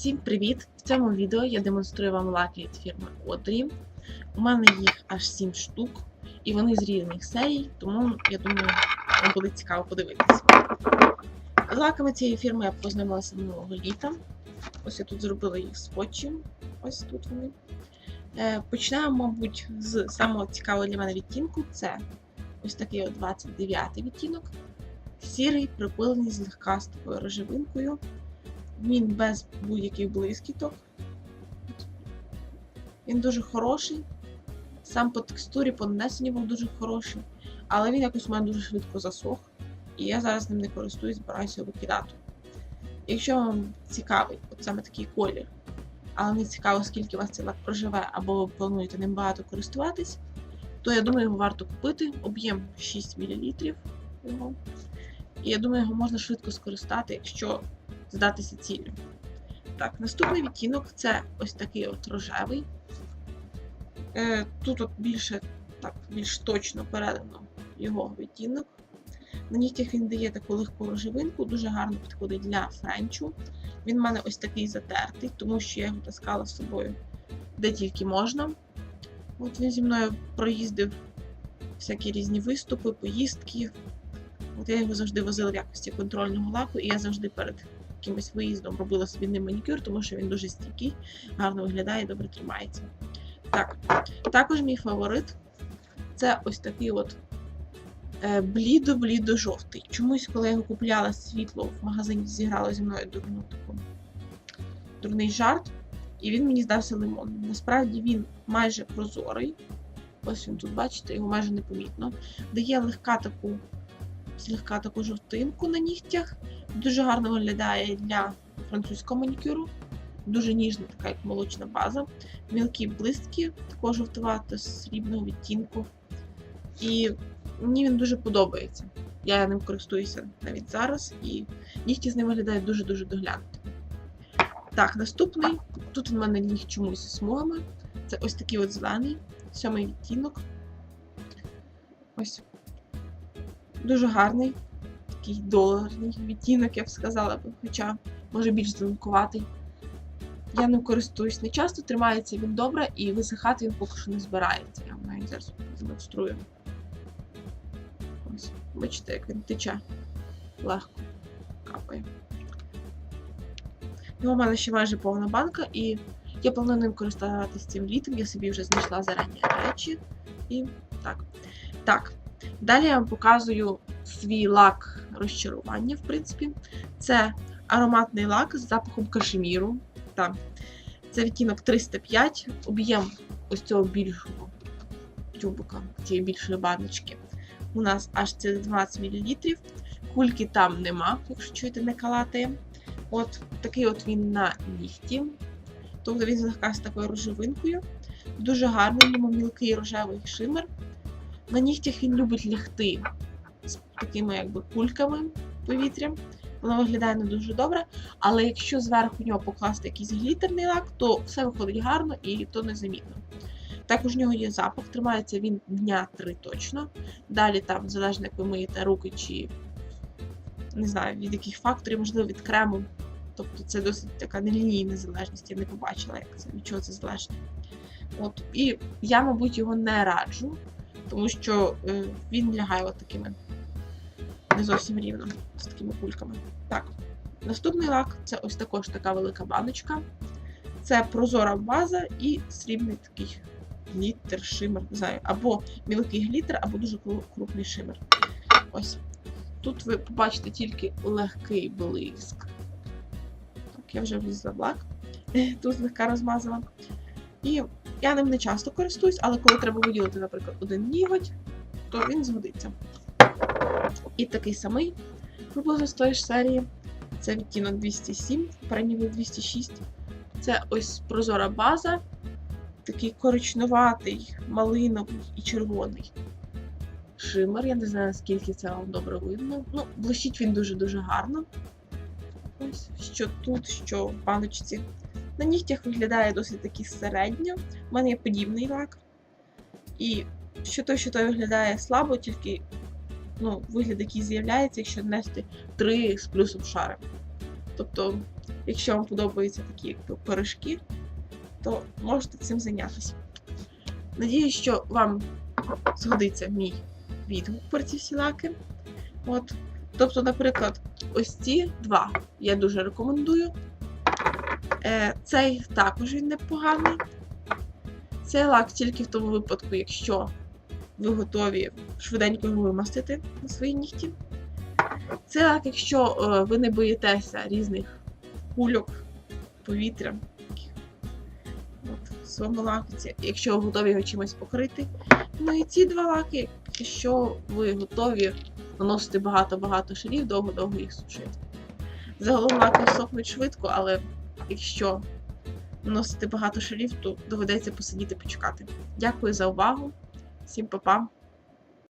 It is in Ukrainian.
Всім привіт! В цьому відео я демонструю вам лаки від фірми Одрі. У мене їх аж 7 штук, і вони з різних серій, тому я думаю, вам буде цікаво подивитися. Лаками цієї фірми я познайомилася минулого літа. Ось я тут зробила їх скотчем. Ось тут вони. Е, Почнемо, мабуть, з самого цікавого для мене відтінку. Це ось такий от 29 відтінок. Сірий, припилений, злегка з такою рожевинкою. Він без будь-яких блискіток. Він дуже хороший. Сам по текстурі, по нанесенню був дуже хороший. Але він якось у мене дуже швидко засох. І я зараз ним не користуюсь, збираюся його викидати. Якщо вам цікавий от саме такий колір, але не цікаво, скільки вас цей лак проживе, або ви плануєте ним багато користуватись, то я думаю, його варто купити. Об'єм 6 мл його. І я думаю, його можна швидко скористати, якщо здатися ціллю. Так, наступний відтінок це ось такий от рожевий. Е, Тут от більше, так, більш точно передано його відтінок. На нігтях він дає таку легку рожевинку, дуже гарно підходить для френчу. Він в мене ось такий затертий, тому що я його таскала з собою де тільки можна. От він зі мною проїздив всякі різні виступи, поїздки. От я його завжди возила в якості контрольного лаку, і я завжди перед якимось виїздом робила собі ним манікюр, тому що він дуже стійкий, гарно виглядає добре тримається. Так, також мій фаворит це ось такий от е, блідо-блідо-жовтий. Чомусь, коли я його купляла світло в магазині, зіграло зі мною дурну таку дурний жарт, і він мені здався лимонним. Насправді він майже прозорий. Ось він тут, бачите, його майже непомітно. Дає легка таку, злегка таку жовтинку на нігтях. Дуже гарно виглядає для французького манікюру. Дуже ніжна, така як молочна база. Мілкі блистки, такого жовтувато срібного відтінку. І мені він дуже подобається. Я ним користуюся навіть зараз, і нігті з ним виглядають дуже-дуже доглянуто. Так, наступний. Тут в мене ніг чомусь смугами. Це ось такий от зелений, сьомий відтінок. Ось. Дуже гарний такий доларний відтінок, я б сказала, хоча може більш зеленкуватий. Я ним користуюсь не часто, тримається він добре і висихати він поки що не збирається. Я вам зараз демонструю. Ось, бачите, як він тече легко капає. Його в мене ще майже повна банка, і я планую ним користуватися цим літом. Я собі вже знайшла зарані речі. І так. Так. Далі я вам показую свій лак розчарування, в принципі. Це ароматний лак з запахом кашеміру. Так. Це відтінок 305, об'єм ось цього більшого тюбика, цієї більшої баночки. У нас аж це 12 мл. Кульки там нема, якщо чуєте, не калатає. От такий от він на нігті. Тобто він злегка з такою рожевинкою. Дуже гарний, йому мілкий рожевий шимер. На нігтях він любить лягти такими якби кульками повітря. Воно виглядає не дуже добре, але якщо зверху нього покласти якийсь глітерний лак, то все виходить гарно і то незамітно. Також в нього є запах, тримається він дня три точно. Далі там, залежно як ви миєте руки чи не знаю від яких факторів, можливо, від крему. Тобто це досить така нелінійна залежність, я не побачила, як це, від чого це залежить. От. І я, мабуть, його не раджу, тому що е, він лягає от такими не зовсім рівно, з такими кульками. Так, наступний лак це ось також така велика баночка. Це прозора база і срібний такий гліттер, шимер, не знаю, або мілкий гліттер, або дуже крупний шимер. Ось. Тут ви побачите тільки легкий блиск. Так, я вже влізла в лак. Тут злегка розмазала. І я ним не часто користуюсь, але коли треба виділити, наприклад, один ніготь, то він згодиться. І такий самий приблизно з тої ж серії. Це відтінок 207, передній 206. Це ось прозора база, такий коричневатий, малиновий і червоний шимер. Я не знаю, наскільки це вам добре видно. Ну, блищить він дуже-дуже гарно. Ось, що тут, що в баночці. На нігтях виглядає досить таки середньо. У мене є подібний лак. І що той, що той виглядає слабо, тільки ну, вигляд, який з'являється, якщо нести 3 з плюсом шари. Тобто, якщо вам подобаються такі якби, пиріжки, то можете цим зайнятися. Надіюсь, що вам згодиться мій відгук про ці всі лаки. От. Тобто, наприклад, ось ці два я дуже рекомендую. Е, цей також він непоганий. Цей лак тільки в тому випадку, якщо ви готові швиденько його вимастити на свої нігті. Цей лак, якщо е, ви не боїтеся різних кульок, повітря. От, в своєму лаці, якщо ви готові його чимось покрити. Ну і ці два лаки, якщо ви готові наносити багато-багато шарів, довго-довго їх сушити. Загалом лаки сохнуть швидко, але якщо наносити багато шарів, то доведеться посидіти почекати. Дякую за увагу. Всім па-па!